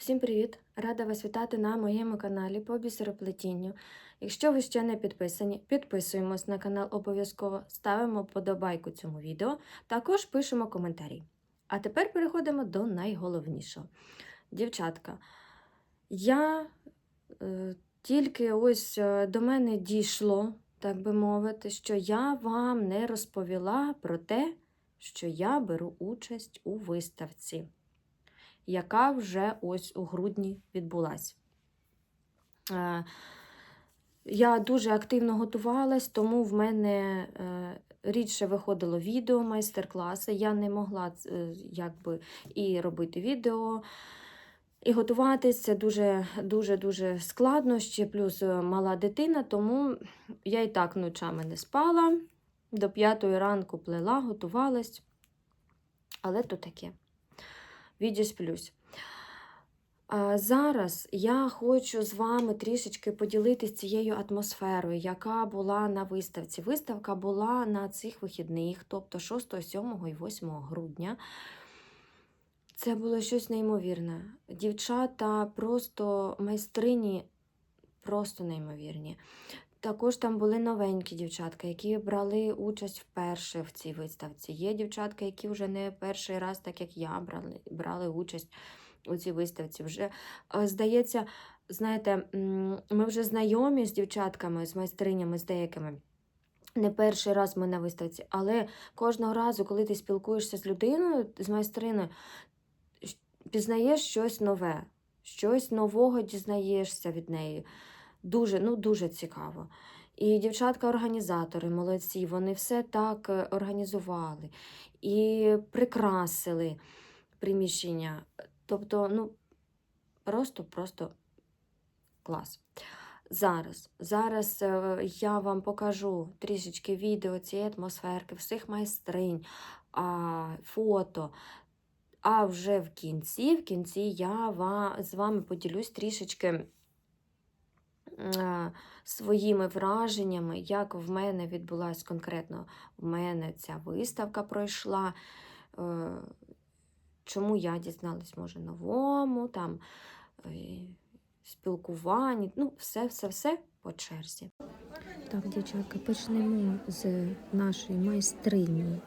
Всім привіт! Рада вас вітати на моєму каналі по бісероплетінню. Якщо ви ще не підписані, підписуємось на канал обов'язково, ставимо подобайку цьому відео, також пишемо коментарі. А тепер переходимо до найголовнішого. Дівчатка, я е, тільки ось е, до мене дійшло, так би мовити, що я вам не розповіла про те, що я беру участь у виставці яка вже ось у грудні відбулась. Е, Я дуже активно готувалась, тому в мене е, рідше виходило відео, майстер-класи. Я не могла е, якби, і робити відео, і готуватись. Це дуже складно, ще плюс мала дитина, тому я і так ночами не спала. До п'ятої ранку плела, готувалась. Але то таке відісплюсь. А Зараз я хочу з вами трішечки поділитися цією атмосферою, яка була на виставці. Виставка була на цих вихідних, тобто 6, 7 і 8 грудня. Це було щось неймовірне. Дівчата просто майстрині, просто неймовірні. Також там були новенькі дівчатка, які брали участь вперше в цій виставці. Є дівчатка, які вже не перший раз, так як я, брали, брали участь у цій виставці. Вже, е, здається, знаєте, ми вже знайомі з дівчатками, з майстринями, з деякими. Не перший раз ми на виставці, але кожного разу, коли ти спілкуєшся з людиною, з майстриною, пізнаєш щось нове, щось нового дізнаєшся від неї. Дуже, ну, дуже цікаво. І дівчатка-організатори молодці, вони все так е, організували і прикрасили приміщення. Тобто, ну, просто-просто клас. Зараз зараз е, я вам покажу трішечки відео цієї атмосферки, всіх майстринь, фото. А вже в кінці, в кінці я з вами поділюсь трішечки своїми враженнями, як в мене відбулася конкретно в мене ця виставка пройшла. Е, чому я дізналась, може, новому, там е, спілкуванні, ну, все-все-все по черзі. Так, дівчатка, почнемо з нашої майстрині,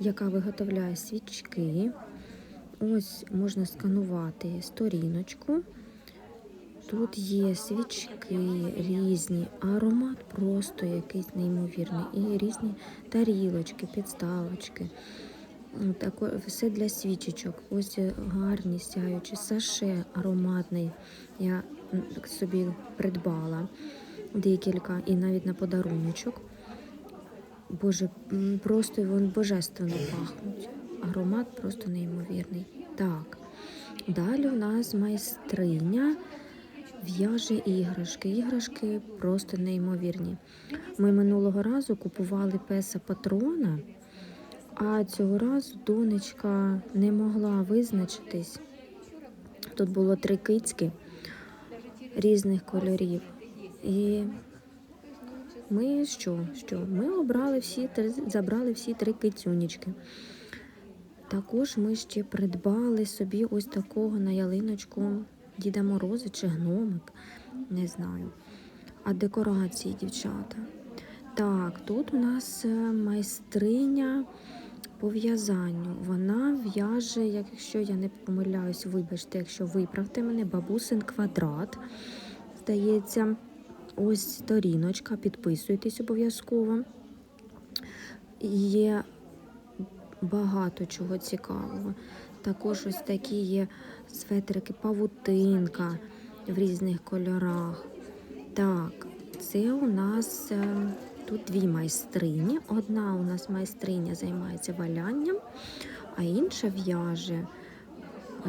яка виготовляє свічки. Ось можна сканувати сторіночку. Тут є свічки різні, аромат просто якийсь неймовірний. І різні тарілочки, підставочки. Так, все для свічечок. Ось гарні сяючі, саше ароматний. Я собі придбала декілька і навіть на подаруночок. Боже, просто вони божественно пахнуть. Аромат просто неймовірний. Так, далі у нас майстриня в'яже іграшки. Іграшки просто неймовірні. Ми минулого разу купували песа патрона, а цього разу донечка не могла визначитись. Тут було три кицьки різних кольорів. І ми що? що? Ми обрали всі забрали всі три кицюнічки. Також ми ще придбали собі ось такого на ялиночку Діда Морози чи гномик, не знаю. А декорації, дівчата. Так, тут у нас е, майстриня по в'язанню. Вона в'яже, якщо я не помиляюсь, вибачте, якщо виправте мене, бабусин квадрат. Здається, ось сторіночка, підписуйтесь обов'язково. Є багато чого цікавого. Також ось такі є светрики, павутинка в різних кольорах. Так, це у нас е, тут дві майстрині. Одна у нас майстриня займається валянням, а інша в'яже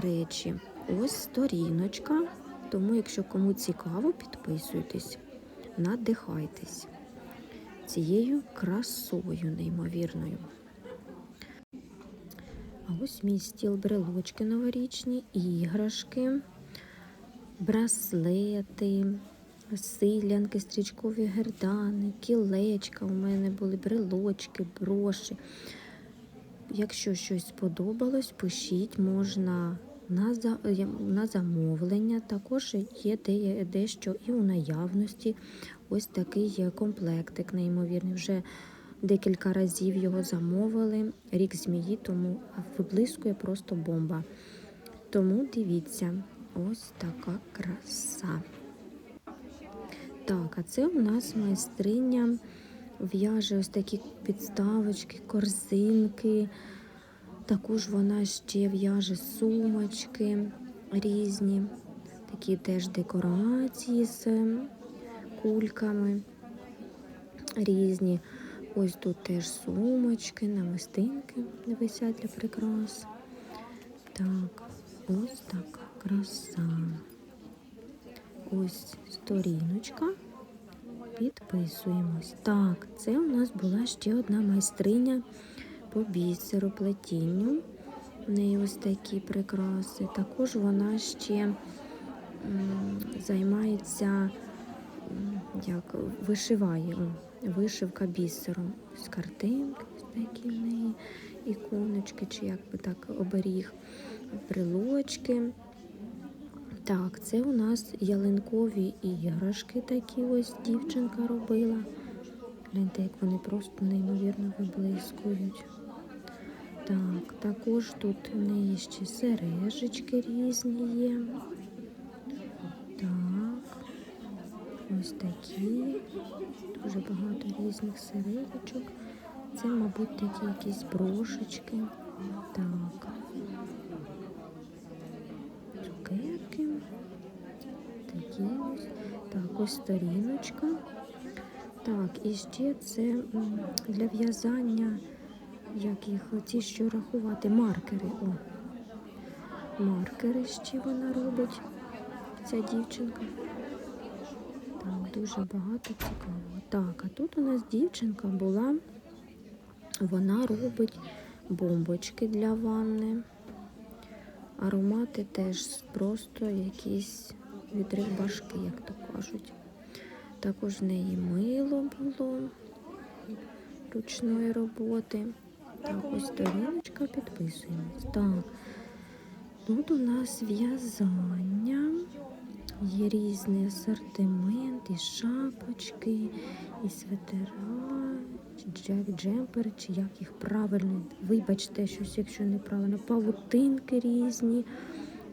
речі. Ось сторіночка. Тому, якщо кому цікаво, підписуйтесь, надихайтесь цією красою неймовірною. А ось мій стіл брелочки новорічні, іграшки, браслети, силянки, стрічкові гердани, кілечка. У мене були брелочки, броші. Якщо щось сподобалось, пишіть, можна на, за, на замовлення. Також є дещо і у наявності. Ось такий є комплектик, неймовірний. Вже декілька разів його замовили. Рік змії, тому виблискує просто бомба. Тому дивіться, ось така краса. Так, а це у нас майстриня в'яже ось такі підставочки, корзинки. Також вона ще в'яже сумочки різні, такі теж декорації з кульками різні. Ось тут теж сумочки, намистинки висять для прикрас. Так, ось така краса. Ось сторіночка. Підписуємось. Так, це у нас була ще одна майстриня по бісероплетінню. У неї ось такі прикраси. Також вона ще займається як вишиває вишивка бісером. Ось картинки такі в неї, іконочки, чи як би так оберіг, брелочки. Так, це у нас ялинкові іграшки такі ось дівчинка робила. Гляньте, як вони просто неймовірно виблискують. Так, також тут у неї ще сережечки різні є. Так, ось такі. Дуже багато різних сережечок. Це, мабуть, такі якісь брошечки. Так. Цукерки. Такі ось. Так, ось сторіночка. Так, і ще це для в'язання, як їх, ці що рахувати, маркери. О. Маркери ще вона робить, ця дівчинка. Дуже багато цікавого. Так, а тут у нас дівчинка була, вона робить бомбочки для ванни. Аромати теж просто якісь відрив башки, як то кажуть. Також в неї мило було ручної роботи. Так, ось сторіночка підписуємось. Так, тут у нас в'язання. Є різний асортимент, і шапочки, і свитера, джемпери, чи як їх правильно. Вибачте, щось, якщо неправильно, павутинки різні.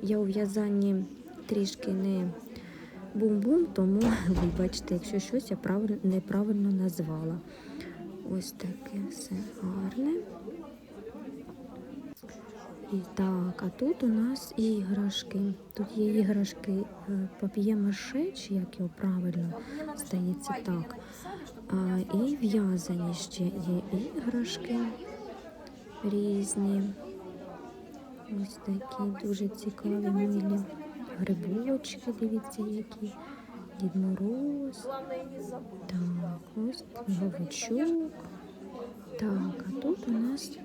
Я у в'язанні трішки не бум-бум, тому вибачте, якщо щось я правильно, неправильно назвала. Ось таке все гарне. І так, а тут у нас іграшки. Тут є іграшки е, пап'є-маше, чи як його правильно стається так. А, і в'язані ще є іграшки різні. Ось такі дуже цікаві милі грибочки, дивіться, які. Дід Мороз. Так, ось сніговичок. Так, а тут у нас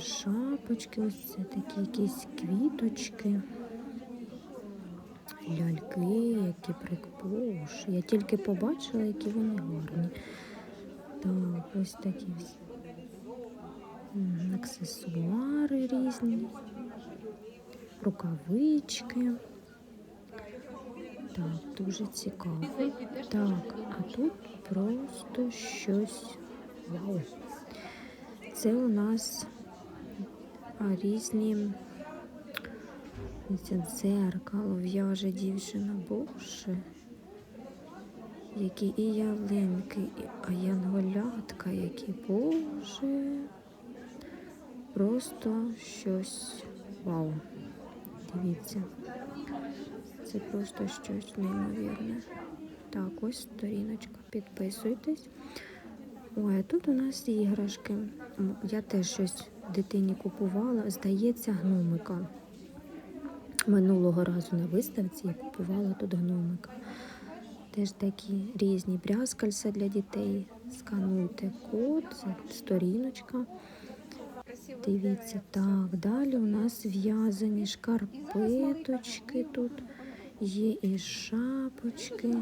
шапочки, ось це такі якісь квіточки. Ляльки, які прикпош. Я тільки побачила, які вони гарні. Так, ось такі. Аксесуари різні, рукавички. Так, дуже цікаво. Так, а тут просто щось. Вау. Це у нас різні це дзеркало в'яже дівчина. Боже. Які і ялинки, і янголятка, які боже. Просто щось вау. Дивіться. Це просто щось неймовірне. Так, ось сторіночка. Підписуйтесь. Ой, а тут у нас іграшки. Я теж щось дитині купувала. Здається, гномика. Минулого разу на виставці я купувала тут гномика. Теж такі різні брязкальця для дітей. Скануйте код, сторіночка. Дивіться, так, далі у нас в'язані шкарпеточки тут. Є і шапочки,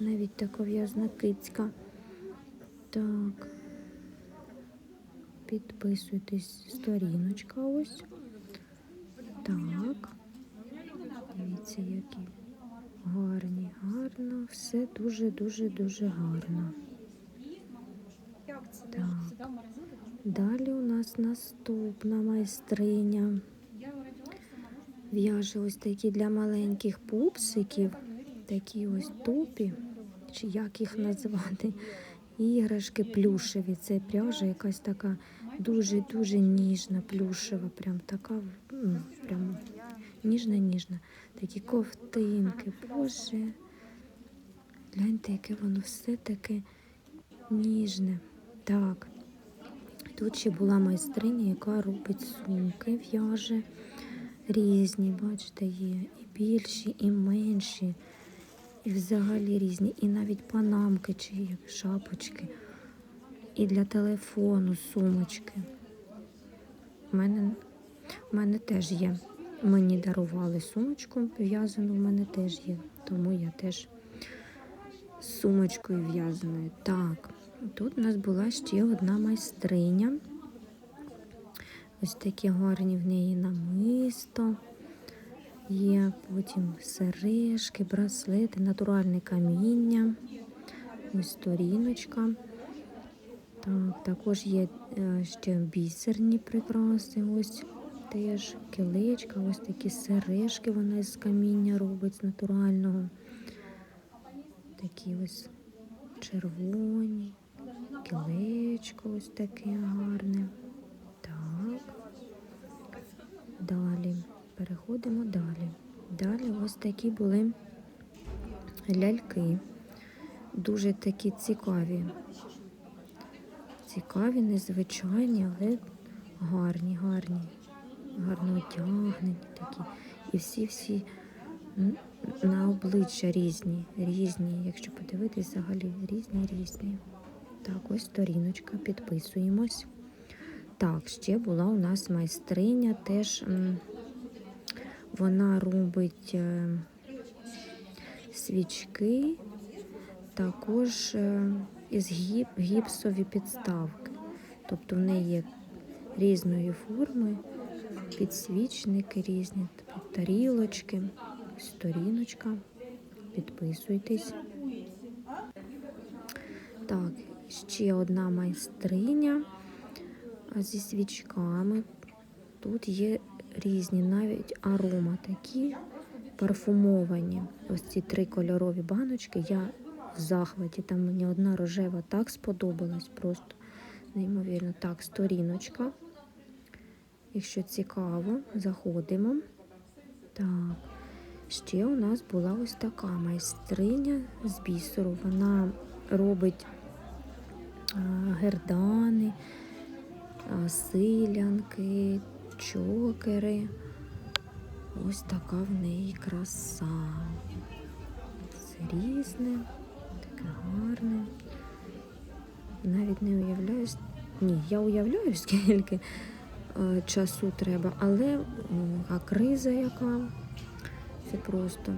навіть така в'язна кицька. Так. Підписуйтесь, сторіночка ось. Так. Дивіться, які гарні, гарно, все дуже-дуже-дуже гарно. Так. Далі у нас наступна майстриня. В'яже ось такі для маленьких пупсиків, такі ось тупі, чи як їх назвати, іграшки плюшеві. Це пряжа якась така дуже-дуже ніжна, плюшева, прям така м, прям ніжна-ніжна. Такі ковтинки, боже. Гляньте, яке воно все таке ніжне. Так. Тут ще була майстриня, яка робить сумки, в'яже різні, бачите, є і більші, і менші, і взагалі різні, і навіть панамки чи шапочки, і для телефону сумочки. У мене, у мене теж є. Мені дарували сумочку в'язану, в мене теж є, тому я теж з сумочкою в'язаною. Так, тут у нас була ще одна майстриня. Ось такі гарні в неї намисто. Є потім сережки, браслети, натуральне каміння. Ось сторіночка. Так, також є е, ще бісерні прикраси. Ось теж киличка, ось такі сережки вона з каміння робить з натурального. Такі ось червоні, киличко ось таке гарне. Так. Далі. Переходимо далі. Далі ось такі були ляльки. Дуже такі цікаві. Цікаві, незвичайні, але гарні, гарні. Гарно одягнені такі. І всі-всі на обличчя різні, різні. Якщо подивитись, взагалі різні, різні. Так, ось сторіночка, підписуємось. Так, ще була у нас майстриня, теж вона робить е, свічки, також е, із гіп, гіпсові підставки. Тобто в неї є різної форми, підсвічники різні, тобто тарілочки, сторіночка. Підписуйтесь. Так, ще одна майстриня зі свічками. Тут є різні, навіть арома такі парфумовані. Ось ці три кольорові баночки. Я в захваті. Там мені одна рожева так сподобалась, просто неймовірно. Так, сторіночка. Якщо цікаво, заходимо. Так. Ще у нас була ось така майстриня з бісеру. Вона робить а, гердани, а, силянки, чокери. Ось така в неї краса. Все різне, таке гарне. Навіть не уявляю, ні, я уявляю, скільки е, часу треба, але а криза яка, це просто.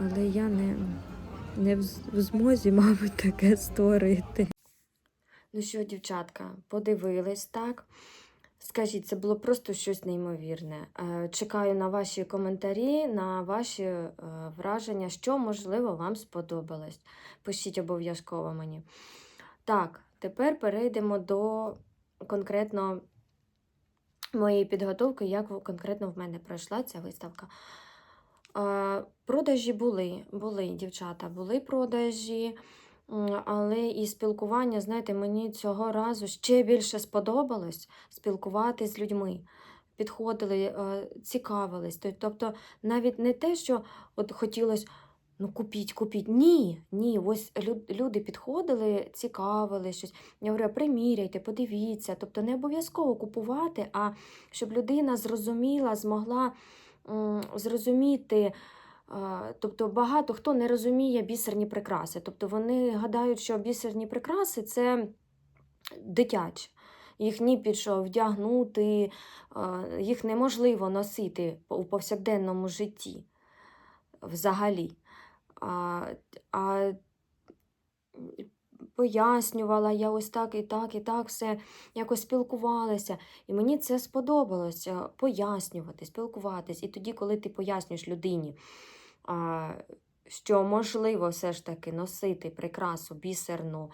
Але я не, не в змозі, мабуть, таке створити. Ну що, дівчатка, подивились так. Скажіть, це було просто щось неймовірне. Е, Чекаю на ваші коментарі, на ваші е, враження, що, можливо, вам сподобалось. Пишіть обов'язково мені. Так, тепер перейдемо до конкретно моєї підготовки, як конкретно в мене пройшла ця виставка. Е, Продажі були, були, дівчата, були продажі. Але і спілкування, знаєте, мені цього разу ще більше сподобалось спілкувати з людьми. Підходили, е, цікавились. Тобто навіть не те, що от хотілося, ну купіть, купіть. Ні, ні, ось люди підходили, цікавили щось. Я говорю, приміряйте, подивіться. Тобто не обов'язково купувати, а щоб людина зрозуміла, змогла зрозуміти. Тобто багато хто не розуміє бісерні прикраси. Тобто вони гадають, що бісерні прикраси це дитяче. Їх ні під що вдягнути, їх неможливо носити у повсякденному житті взагалі. А, а пояснювала, я ось так і так, і так все якось спілкувалася. І мені це сподобалося пояснювати, спілкуватись. І тоді, коли ти пояснюєш людині, що можливо все ж таки носити прикрасу бісерну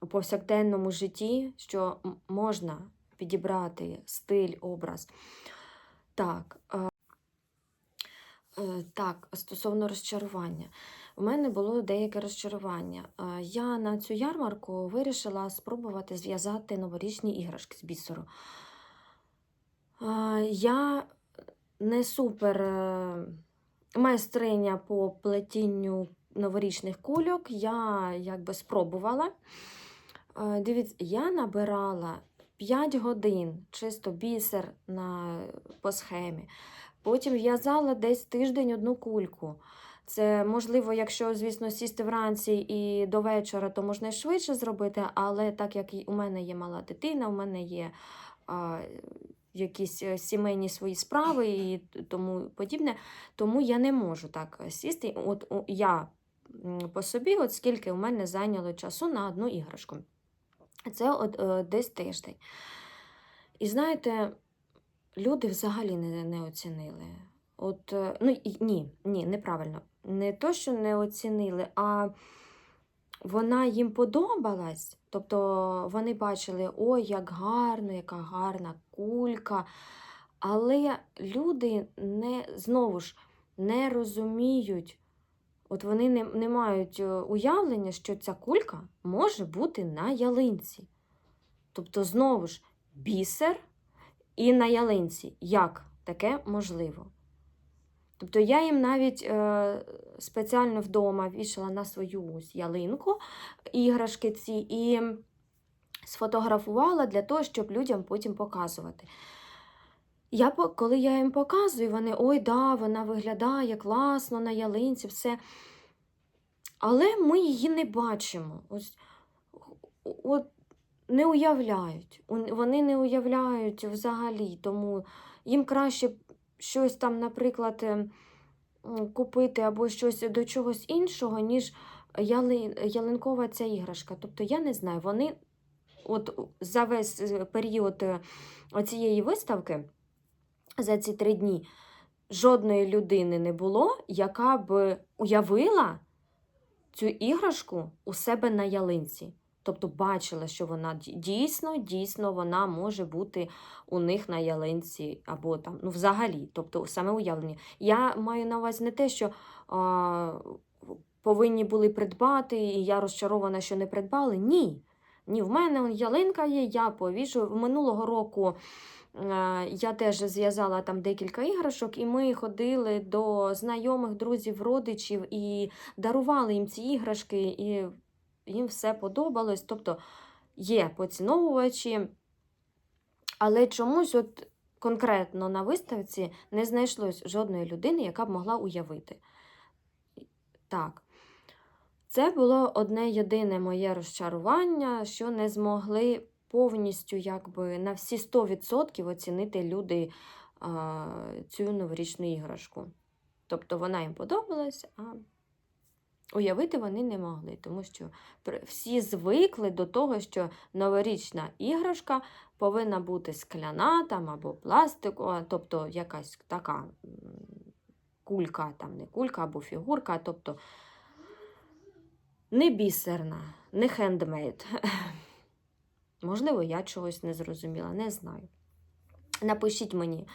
у повсякденному житті, що можна підібрати стиль, образ. Так, е, так, стосовно розчарування. У мене було деяке розчарування. Я на цю ярмарку вирішила спробувати зв'язати новорічні іграшки з бісеру. Я не супер е, майстриня по плетінню новорічних кульок. Я якби спробувала. Е, Дивіться, я набирала 5 годин чисто бісер на, по схемі. Потім в'язала десь тиждень одну кульку. Це можливо, якщо, звісно, сісти вранці і до вечора, то можна і швидше зробити, але так як у мене є мала дитина, у мене є а, якісь е, сімейні свої справи і тому подібне, тому я не можу так сісти. От я по собі, от скільки у мене зайняло часу на одну іграшку. Це от, е, десь тиждень. І знаєте, люди взагалі не, не оцінили. От, е, ну, ні, ні, неправильно. Не то, що не оцінили, а вона їм подобалась. Тобто вони бачили, ой, як гарно, яка гарна кулька. Але люди не, знову ж не розуміють, от вони не, не мають е, уявлення, що ця кулька може бути на ялинці. Тобто, знову ж, бісер і на ялинці. Як таке можливо? Тобто я їм навіть е, спеціально вдома вішала на свою ялинку іграшки ці і сфотографувала для того, щоб людям потім показувати. Я, коли я їм показую, вони ой, да, вона виглядає класно на ялинці, все. Але ми її не бачимо. Ось, от, не уявляють. Вони не уявляють взагалі, тому їм краще щось там, наприклад, е, купити або щось до чогось іншого, ніж яли, ялинкова ця іграшка. Тобто, я не знаю, вони от за весь е, період е, цієї виставки, за ці три дні, жодної людини не було, яка б уявила цю іграшку у себе на ялинці. Тобто бачила, що вона дійсно, дійсно вона може бути у них на ялинці або там, ну взагалі, тобто саме уявлення. Я маю на увазі не те, що а, повинні були придбати, і я розчарована, що не придбали. Ні. Ні, в мене ялинка є, я повішу. Минулого року е, я теж зв'язала там декілька іграшок, і ми ходили до знайомих, друзів, родичів і дарували їм ці іграшки, і їм все подобалось. Тобто є поціновувачі, але чомусь от конкретно на виставці не знайшлось жодної людини, яка б могла уявити. Так. Це було одне єдине моє розчарування, що не змогли повністю якби, на всі 100% оцінити люди а, цю новорічну іграшку. Тобто вона їм подобалась, а уявити вони не могли, тому що всі звикли до того, що новорічна іграшка повинна бути скляна там, або пластикова, тобто якась така кулька, там не кулька або фігурка, тобто не бісерна, не хендмейд. Можливо, я чогось не зрозуміла, не знаю. Напишіть мені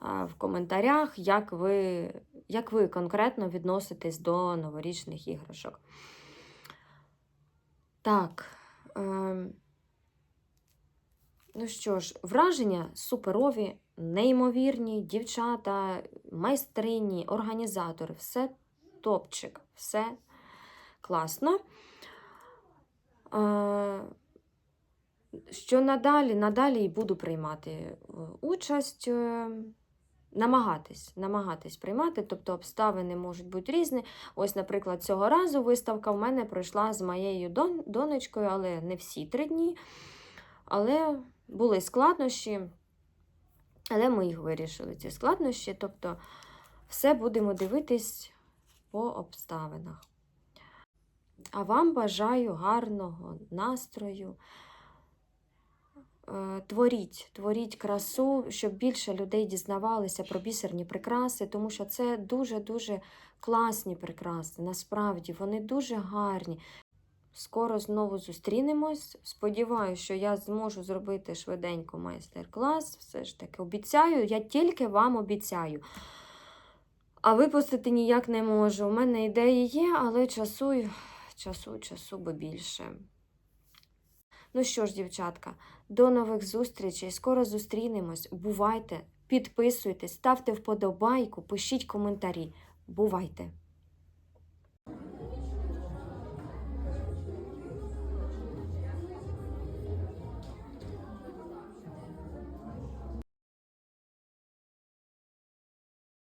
в коментарях, як ви, як ви конкретно відноситесь до новорічних іграшок. Так. Е, ну що ж, враження суперові, неймовірні, дівчата, майстрині, організатори, все топчик, все класно. Е, що надалі, надалі буду приймати е, участь, е, намагатись, намагатись приймати, тобто обставини можуть бути різні. Ось, наприклад, цього разу виставка в мене пройшла з моєю дон- донечкою, але не всі три дні. Але були складнощі, але ми їх вирішили, ці складнощі. Тобто, все будемо дивитись по обставинах. А вам бажаю гарного настрою. Е, Творіть, творіть красу, щоб більше людей дізнавалися про бісерні прикраси, тому що це дуже-дуже класні прикраси. Насправді вони дуже гарні. Скоро знову зустрінемось. Сподіваюся, що я зможу зробити швиденько майстер-клас. Все ж таки обіцяю, я тільки вам обіцяю. А випустити ніяк не можу. У мене ідеї є, але часу, часу, часу би більше. Ну що ж, дівчатка, до нових зустрічей. Скоро зустрінемось. Бувайте, підписуйтесь, ставте вподобайку, пишіть коментарі. Бувайте!